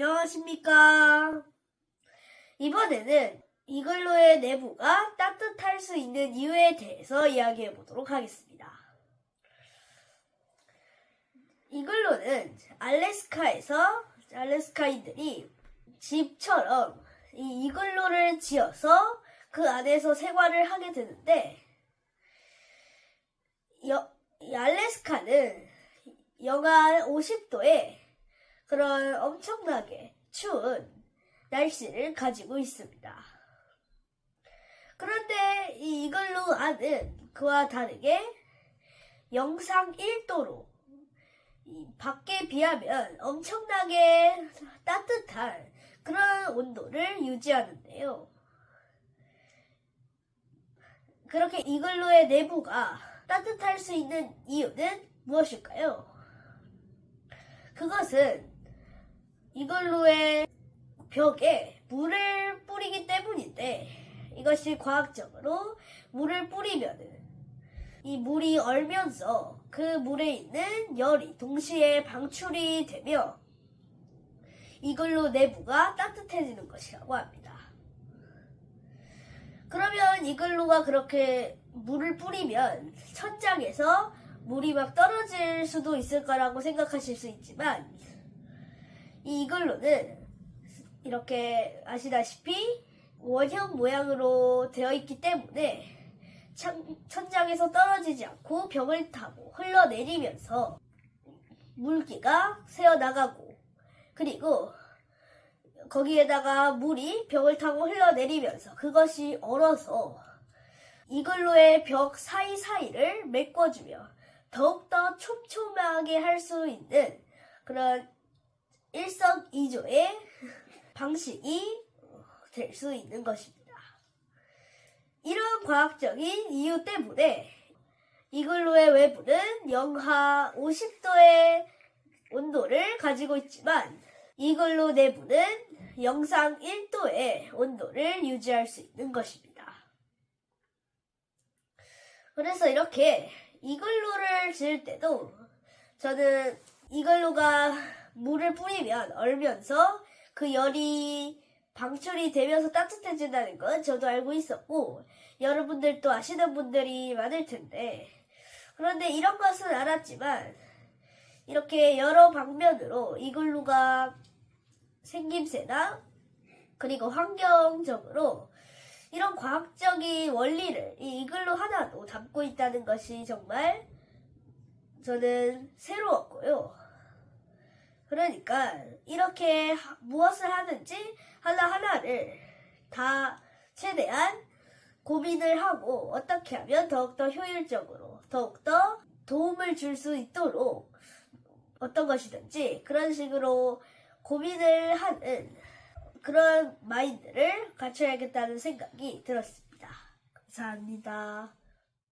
안녕하십니까. 이번에는 이글루의 내부가 따뜻할 수 있는 이유에 대해서 이야기해 보도록 하겠습니다. 이글루는 알래스카에서 알래스카인들이 집처럼 이 이글루를 지어서 그 안에서 생활을 하게 되는데 여- 이 알래스카는 영하 50도에 그런 엄청나게 추운 날씨를 가지고 있습니다. 그런데 이 이글루 안은 그와 다르게 영상 1도로 밖에 비하면 엄청나게 따뜻한 그런 온도를 유지하는데요. 그렇게 이글루의 내부가 따뜻할 수 있는 이유는 무엇일까요? 그것은 이글루의 벽에 물을 뿌리기 때문인데 이것이 과학적으로 물을 뿌리면은 이 물이 얼면서 그 물에 있는 열이 동시에 방출이 되며 이글루 내부가 따뜻해지는 것이라고 합니다. 그러면 이글루가 그렇게 물을 뿌리면 천장에서 물이 막 떨어질 수도 있을 거라고 생각하실 수 있지만 이 이글루는 이렇게 아시다시피 원형 모양으로 되어 있기 때문에 천, 천장에서 떨어지지 않고 벽을 타고 흘러내리면서 물기가 새어나가고 그리고 거기에다가 물이 벽을 타고 흘러내리면서 그것이 얼어서 이글루의 벽 사이사이를 메꿔주며 더욱더 촘촘하게 할 수 있는 그런 일석이조의 방식이 될 수 있는 것입니다. 이런 과학적인 이유 때문에 이글루의 외부는 영하 50도의 온도를 가지고 있지만 이글루 내부는 영상 1도의 온도를 유지할 수 있는 것입니다. 그래서 이렇게 이글루를 지을 때도 저는 이글루가 물을 뿌리면 얼면서 그 열이 방출이 되면서 따뜻해진다는 건 저도 알고 있었고 여러분들도 아시는 분들이 많을 텐데 그런데 이런 것은 알았지만 이렇게 여러 방면으로 이글루가 생김새나 그리고 환경적으로 이런 과학적인 원리를 이 이글루 하나도 담고 있다는 것이 정말 저는 새로웠고요. 그러니까 이렇게 하- 무엇을 하든지 하나하나를 다 최대한 고민을 하고 어떻게 하면 더욱더 효율적으로 더욱더 도움을 줄 수 있도록 어떤 것이든지 그런 식으로 고민을 하는 그런 마인드를 갖춰야겠다는 생각이 들었습니다. 감사합니다.